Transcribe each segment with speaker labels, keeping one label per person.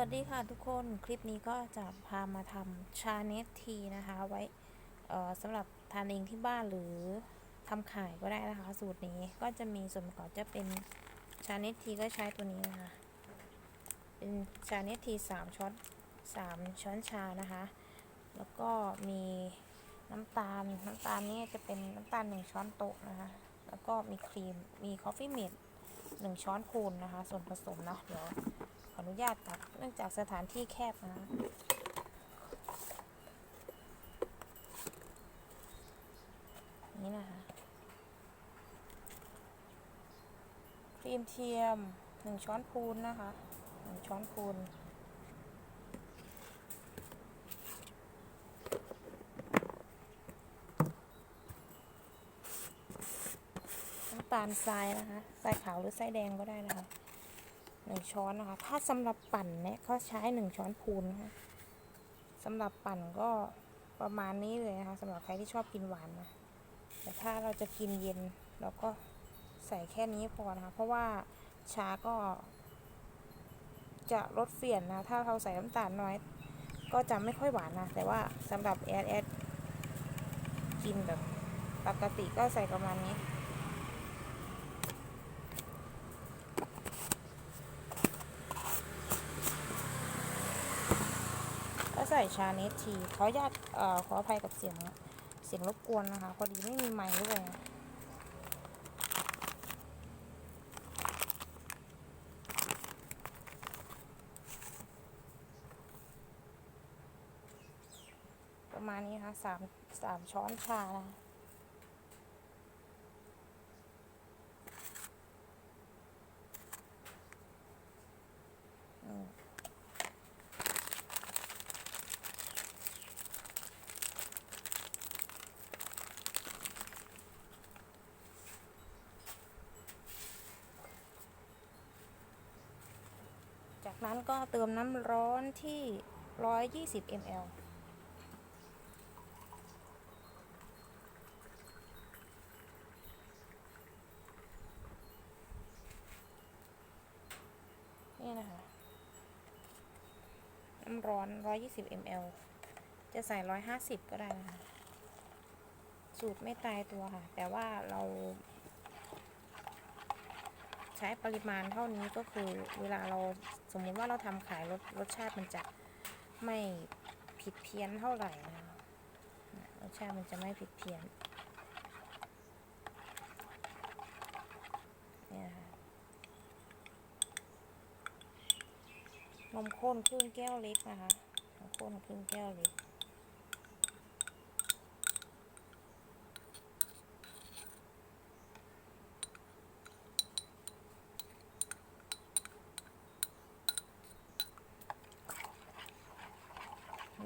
Speaker 1: วัสดีค่ะทุกคนคลิปนี้ก็จะพามาทำชาเนสทีนะคะ ไว้สำหรับทานเองที่บ้านหรือทำขายก็ได้นะคะ สูตรนี้ก็จะมีส่วนประกอบจะเป็นชาเนสทีก็ใช้ตัวนี้นะคะ เป็นชาเนสทีสามช้อนสามช้อนชานะคะ แล้วก็มีน้ำตาลน้ำตาลนี่จะเป็นน้ำตาลหนึ่งช้อนโต๊ะนะคะ แล้วก็มีครีมมีคอฟฟี่เมดหนึ่งช้อนพูนนะคะ ส่วนผสมเนาะเดี๋ยว ขออนุญาตตักเนื่องจากสถานที่แคบนะนี่นะคะครีมเทียมหนึ่งช้อนพูนนะคะหนึ่งช้อนพูนน้ำตาลทรายนะคะทรายขาวหรือทรายแดงก็ได้นะคะ หนึ่งช้อนนะคะ ถ้าสำหรับปั่นเนี่ยก็ใช้หนึ่งช้อนพูนนะคะสำหรับปั่นก็ประมาณนี้เลยนะคะสำหรับใครที่ชอบกินหวานนะแต่ถ้าเราจะกินเย็นเราก็ใส่แค่นี้พอนะคะ เพราะว่าชาก็ จะลดเลี่ยนนะ ถ้าเราใส่น้ำตาลน้อย ก็จะไม่ค่อยหวานนะ แต่ว่าสำหรับแอดแอดกินแบบปกติก็ใส่ประมาณนี้ ส่ชาเนสทีขออนุญาตเอ่อขออภัยกับเสียงเสียงรบกวนนะคะ พอดีไม่มีไมค์ด้วยประมาณนี้ค่ะสามสามช้อนชานะอืม จากนั้นก็เติมน้ำร้อนที่ 120 ml นี่นะคะน้ำร้อน 120 ml จะใส่ 150 ก็ได้นะคะ สูตรไม่ตายตัวค่ะ แต่ว่าเรา ช้ปริมาณเท่านี้ก็คือเวลาเราสมมุติว่าเราทำขายรสรสชาติมันจะไม่ผิดเพี้ยนเท่าไหร่นะรสชาติมันจะไม่ผิดเพี้ยนเนี่ยค่ะนมข้นครึ่งแก้วเล็กนะคะนมข้นครึ่งแก้วเล็ก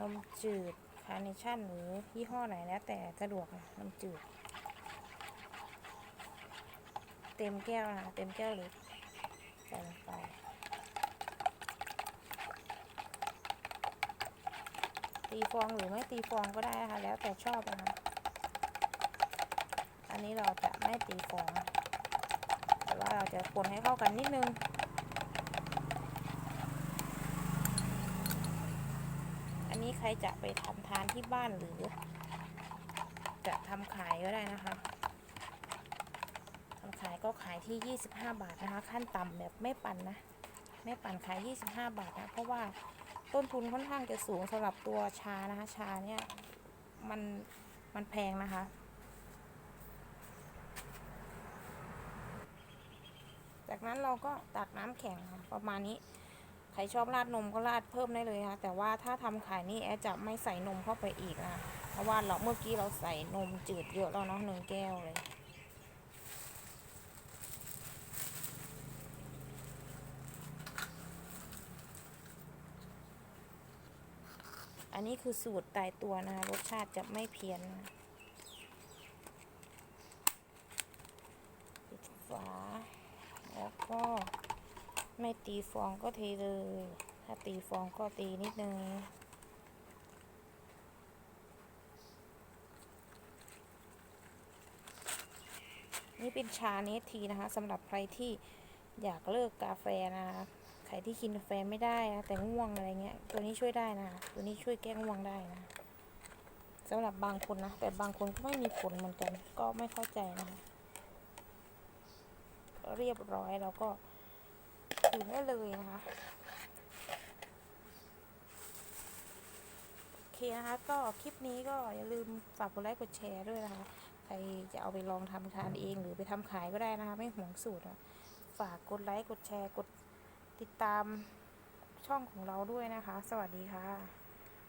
Speaker 1: มจืดคาร์เนชั่นหรือยี่ห้อไหนแล้วแต่สะดวกนะนมจืด เต็มแก้วนะคะเต็มแก้วเล็กใส่ลงไปตีฟองหรือไม่ตีฟองก็ได้นะคะ แล้วแต่ชอบนะคะ อันนี้เราจะไม่ตีฟอง แต่ว่าเราจะคนให้เข้ากันนิดนึง นี้ใครจะไปทำทานที่บ้านหรือ จะทำขายก็ได้นะคะทำขายก็ขายที่ 25 บาทนะคะ ขั้นต่ำแบบไม่ปั่นนะ ไม่ปั่นขาย 25 บาทนะเพราะว่าต้นทุนค่อนข้างจะสูงสำหรับตัวชานะคะ ชาเนี่ยมันมันแพงนะคะจากนั้นเราก็ตักน้ำแข็งประมาณนี้ ใครชอบราดนมก็ราดเพิ่มได้เลยค่ะ แต่ว่าถ้าทำขายนี่แอดจะไม่ใส่นมเข้าไปอีกนะเพราะว่าเราเมื่อกี้เราใส่นมจืดเยอะแล้วเนาะหนึ่งแก้วเลยอันนี้คือสูตรตายตัวนะคะรสชาติจะไม่เพี้ยนปิดฝาแล้วก็ ไม่ตีฟองก็เทเลย ถ้าตีฟองก็ตีนิดนึง นี่เป็นชาเนทีนะคะสำหรับใครที่อยากเลิกกาแฟนะคะใครที่กินกาแฟไม่ได้นะแต่ง่วงอะไรเงี้ย ตัวนี้ช่วยได้นะคะ ตัวนี้ช่วยแก้ง่วงได้นะสำหรับบางคนนะ แต่บางคนก็ไม่มีผลเหมือนกัน ก็ไม่เข้าใจนะคะ เรียบร้อยแล้วก็ อื่นได้เลยนะคะโอเคนะคะก็คลิปนี้ก็อย่าลืมฝากกดไลค์กดแชร์ด้วยนะคะ ใครจะเอาไปลองทำทานเองหรือไปทำขายก็ได้นะคะ ไม่ห่วงสูตรอะฝากกดไลค์กดแชร์กดติดตามช่องของเราด้วยนะคะ สวัสดีค่ะ